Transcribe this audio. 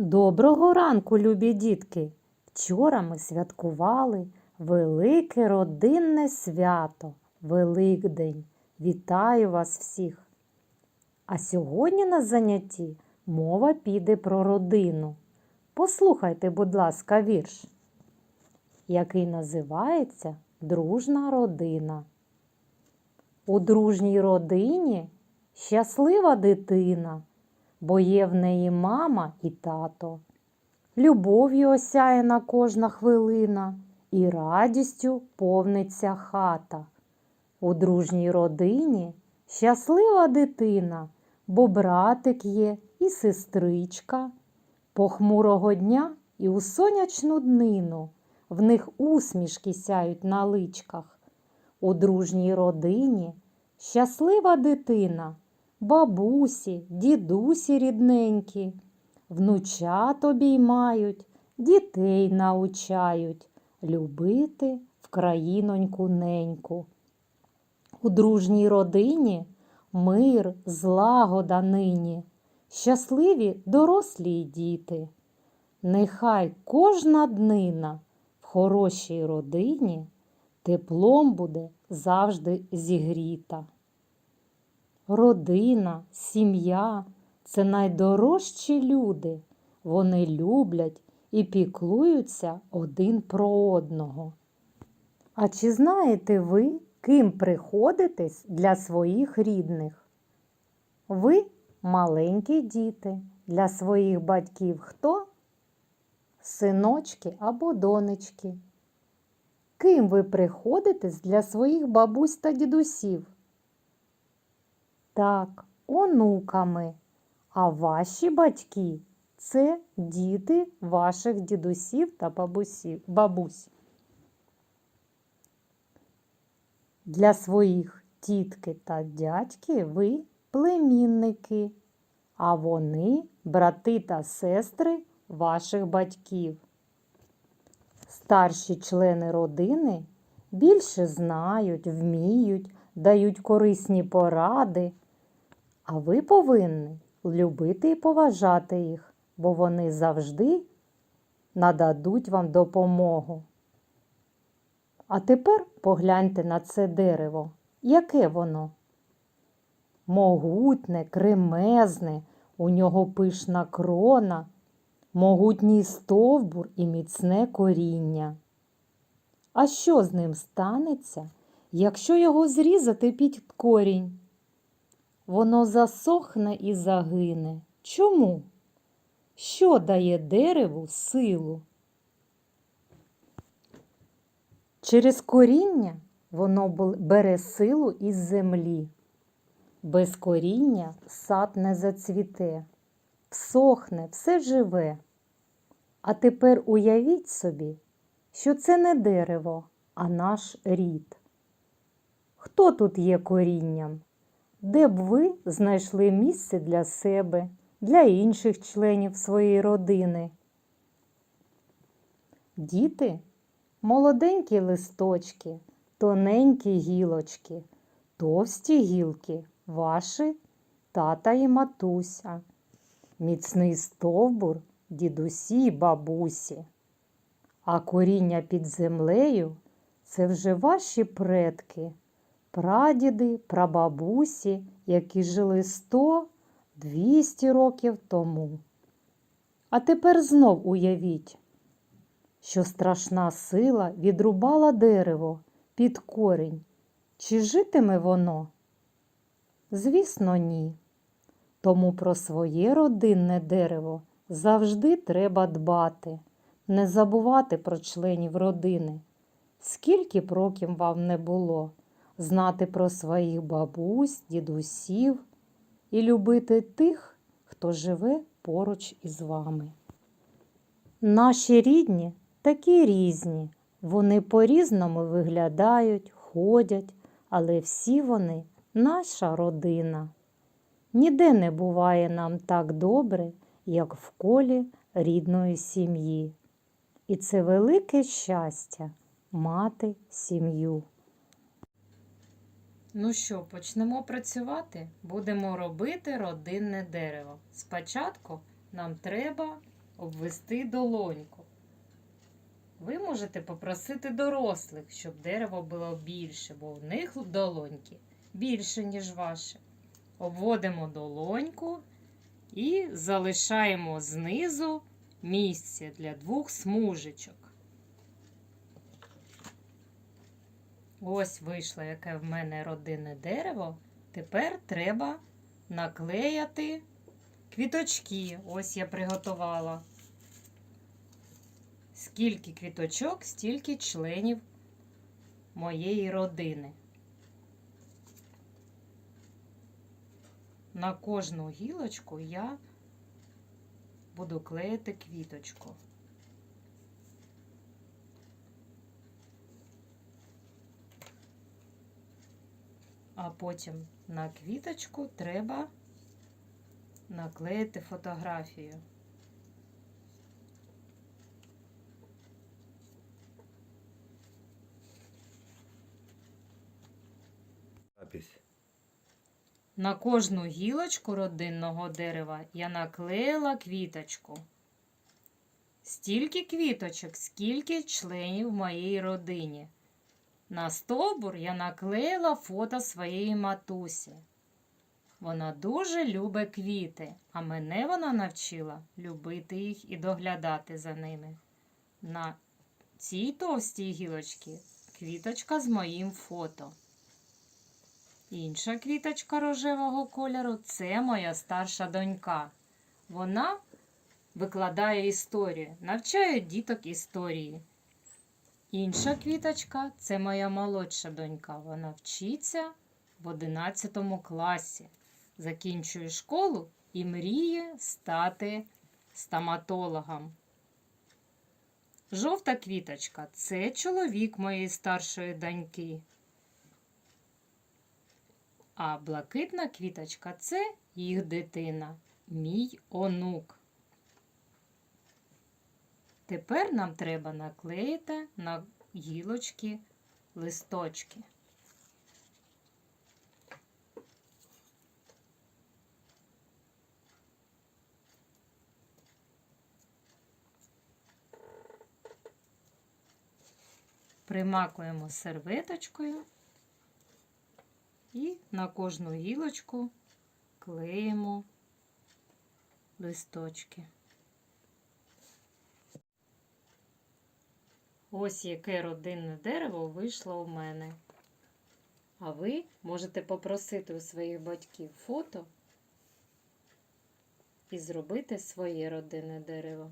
Доброго ранку, любі дітки! Вчора ми святкували велике родинне свято, Великдень. Вітаю вас всіх! А сьогодні на занятті мова піде про родину. Послухайте, будь ласка, вірш, який називається Дружна родина. У дружній родині щаслива дитина бо є в неї мама і тато. Любов'ю осяяна кожна хвилина, і радістю повниться хата. У дружній родині щаслива дитина, бо братик є і сестричка. Похмурого дня і у сонячну днину в них усмішки сяють на личках. У дружній родині щаслива дитина бабусі, дідусі рідненькі, внучат обіймають, дітей научають любити в країноньку неньку. У дружній родині мир, злагода нині, щасливі дорослі й діти. Нехай кожна днина в хорошій родині теплом буде завжди зігріта. Родина, сім'я це найдорожчі люди. Вони люблять і піклуються один про одного. А чи знаєте ви, ким приходитесь для своїх рідних? Ви маленькі діти. Для своїх батьків хто? Синочки або донечки. Ким ви приходитесь для своїх бабусь та дідусів? Так, онуками. А ваші батьки це діти ваших дідусів та бабусів, бабусь. Для своїх тітки та дядьки ви племінники, а вони брати та сестри ваших батьків. Старші члени родини більше знають, вміють, дають корисні поради. А ви повинні любити і поважати їх, бо вони завжди нададуть вам допомогу. А тепер погляньте на це дерево. Яке воно? Могутне, кремезне, у нього пишна крона, могутній стовбур і міцне коріння. А що з ним станеться, якщо його зрізати під корінь? Воно засохне і загине. Чому? Що дає дереву силу? Через коріння воно бере силу із землі. Без коріння сад не зацвіте, всохне, все живе. А тепер уявіть собі, що це не дерево, а наш рід. Хто тут є корінням? Де б ви знайшли місце для себе, для інших членів своєї родини. Діти молоденькі листочки, тоненькі гілочки, товсті гілки ваші тата і матуся, міцний стовбур дідусі й бабусі. А коріння під землею це вже ваші предки прадіди, прабабусі, які жили 100-200 років тому. А тепер знов уявіть, що страшна сила відрубала дерево під корінь. Чи житиме воно? Звісно, ні. Тому про своє родинне дерево завжди треба дбати, не забувати про членів родини, скільки б років вам не було знати про своїх бабусь, дідусів і любити тих, хто живе поруч із вами. Наші рідні такі різні, вони по-різному виглядають, ходять, але всі вони наша родина. Ніде не буває нам так добре, як в колі рідної сім'ї. І це велике щастя мати сім'ю. Ну що, почнемо працювати? Будемо робити родинне дерево. Спочатку нам треба обвести долоньку. Ви можете попросити дорослих, щоб дерево було більше, бо в них долоньки більше, ніж ваше. Обводимо долоньку і залишаємо знизу місце для двох смужечок. Ось вийшло, яке в мене родинне дерево. Тепер треба наклеяти квіточки. Ось я приготувала. Скільки квіточок, стільки членів моєї родини. На кожну гілочку я буду клеїти квіточку. А потім на квіточку треба наклеїти фотографію. На кожну гілочку родинного дерева я наклеїла квіточку. Стільки квіточок, скільки членів в моїй родині. На стовбур я наклеїла фото своєї матусі. Вона дуже любить квіти, а мене вона навчила любити їх і доглядати за ними. На цій товстій гілочці квіточка з моїм фото. Інша квіточка рожевого кольору це моя старша донька. Вона викладає історію, навчає діток історії. Інша квіточка це моя молодша донька. Вона вчиться в 11 класі, закінчує школу і мріє стати стоматологом. Жовта квіточка це чоловік моєї старшої доньки. А блакитна квіточка це їх дитина, мій онук. Тепер нам треба наклеїти на гілочки листочки. Примакуємо серветочкою і на кожну гілочку клеїмо листочки. Ось яке родинне дерево вийшло у мене. А ви можете попросити у своїх батьків фото і зробити своє родинне дерево.